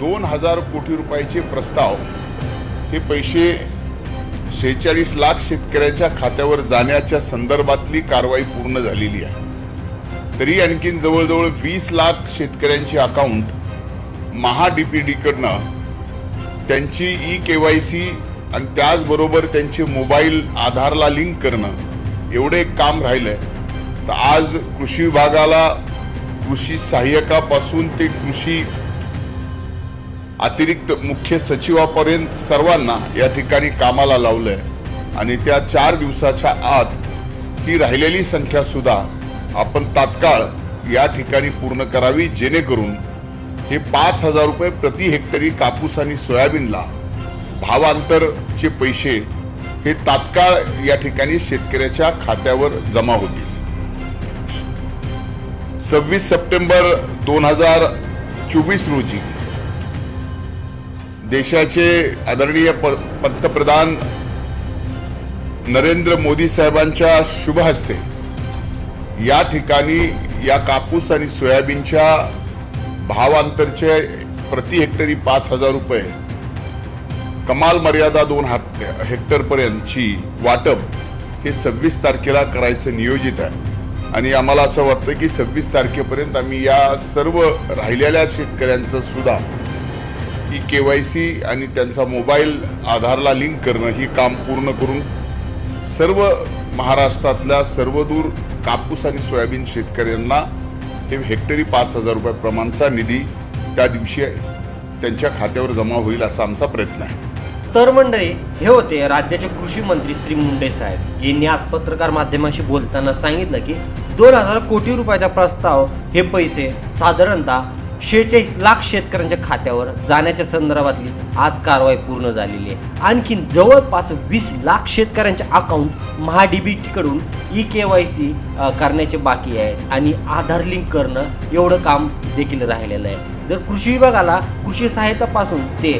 दोन हजार कोटी रुपयाचे प्रस्ताव हे पैसे शेहेचाळीस लाख शेतकऱ्यांच्या खात्यावर जाण्याच्या संदर्भातली कारवाई पूर्ण झालेली आहे. तरी आणखीन जवळजवळ वीस लाख शेतकऱ्यांची अकाउंट महा डी पी डीकडनं त्यांची ई के वाय सी आणि त्याचबरोबर त्यांचे मोबाईल आधारला लिंक करणं एवढे एक काम राहिलंय. तर आज कृषी विभागाला कृषी सहाय्यकापासून ते कृषी अतिरिक्त मुख्य सचिवापर्यंत सर्वांना या ठिकाणी कामाला लावलंय. आणि त्या चार दिवसाच्या आत ही राहिलेली संख्या सुद्धा आपण तात्काळ या ठिकाणी पूर्ण करावी जेणेकरून हे पाच हजार रुपये प्रति हेक्टरी कापूस आणि सोयाबीनला भावांतरचे पैसे हे तात्काळ या ठिकाणी शेतकऱ्याच्या खात्यावर जमा होतील. सव्वीस सप्टेंबर दोन हजार चोवीस रोजी देशाचे आदरणीय प पंतप्रधान नरेंद्र मोदी साहेबांच्या शुभ हस्ते या ठिकाणी या कापूस आणि सोयाबीनच्या भावांतरचे प्रति हेक्टरी पाच हजार रुपये कमाल मर्यादा दोन हेक्टरपर्यंतची वाटप हे सव्वीस तारखेला करायचं नियोजित आहे. आणि आम्हाला असं वाटतं की सव्वीस तारखेपर्यंत आम्ही या सर्व राहिलेल्या शेतकऱ्यांचं सुद्धा ही के वाय सी आणि त्यांचा मोबाईल आधारला लिंक करणं ही काम पूर्ण करून सर्व महाराष्ट्रातल्या सर्वदूर कापूस आणि सोयाबीन शेतकऱ्यांना हे हेक्टरी पाच हजार रुपयाप्रमाणचा निधी त्या दिवशी त्यांच्या खात्यावर जमा होईल असा आमचा प्रयत्न आहे. तर मंडळी हे होते राज्याचे कृषी मंत्री श्री मुंडे साहेब. यांनी आज पत्रकार माध्यमाशी बोलताना सांगितलं की दोन हजार कोटी रुपयाचा प्रस्ताव हे पैसे साधारणतः शेहेचाळीस लाख शेतकऱ्यांच्या खात्यावर जाण्याच्या संदर्भातली आज कारवाई पूर्ण झालेली आहे. आणखीन जवळपास वीस लाख शेतकऱ्यांच्या अकाउंट महाडीबीटीकडून ई के वाय सी करण्याचे बाकी आहे. आणि आधार लिंक करणं एवढं काम देखील राहिलेलं आहे. जर कृषी विभागाला कृषी सहायतापासून ते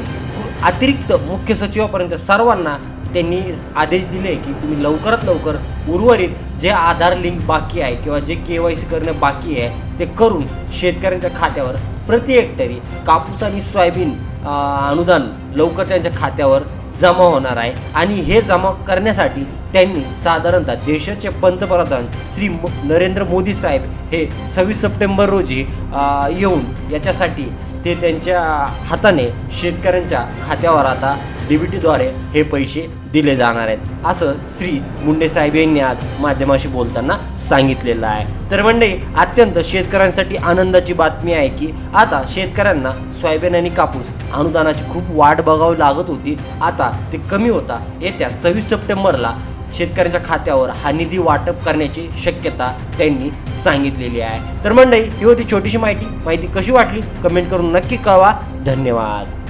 अतिरिक्त मुख्य सचिवापर्यंत सर्वांना त्यांनी आदेश दिले की तुम्ही लवकरात लवकर उर्वरित जे आधार लिंक बाकी आहे किंवा जे के वाय सी करणं बाकी आहे ते करून शेतकऱ्यांच्या खात्यावर प्रति हेक्टरी कापूस आणि सोयाबीन अनुदान लवकर त्यांच्या खात्यावर जमा होणार आहे. आणि हे जमा करण्यासाठी त्यांनी साधारणतः देशाचे पंतप्रधान श्री मो- नरेंद्र मोदी साहेब हे सव्वीस सप्टेंबर रोजी येऊन याच्यासाठी ते त्यांच्या हाताने शेतकऱ्यांच्या खात्यावर आता डीबीटीद्वारे हे पैसे दिले जाणार आहेत. असं श्री मुंडे साहेब यांनी आज माध्यमाशी बोलताना सांगितलेलं आहे. तर मंडळी अत्यंत शेतकऱ्यांसाठी आनंदाची बातमी आहे की आता शेतकऱ्यांना सोयाबीन आणि कापूस अनुदानाची खूप वाट बघावी लागत होती. आता ते कमी होता. येत्या सव्वीस सप्टेंबरला शेतकऱ्यांच्या खात्यावर हा निधी वाटप करण्याची शक्यता त्यांनी सांगितलेली आहे. तर मंडळी ही होती छोटीशी माहिती. माहिती कशी वाटली? कमेंट करून नक्की कळवा. धन्यवाद.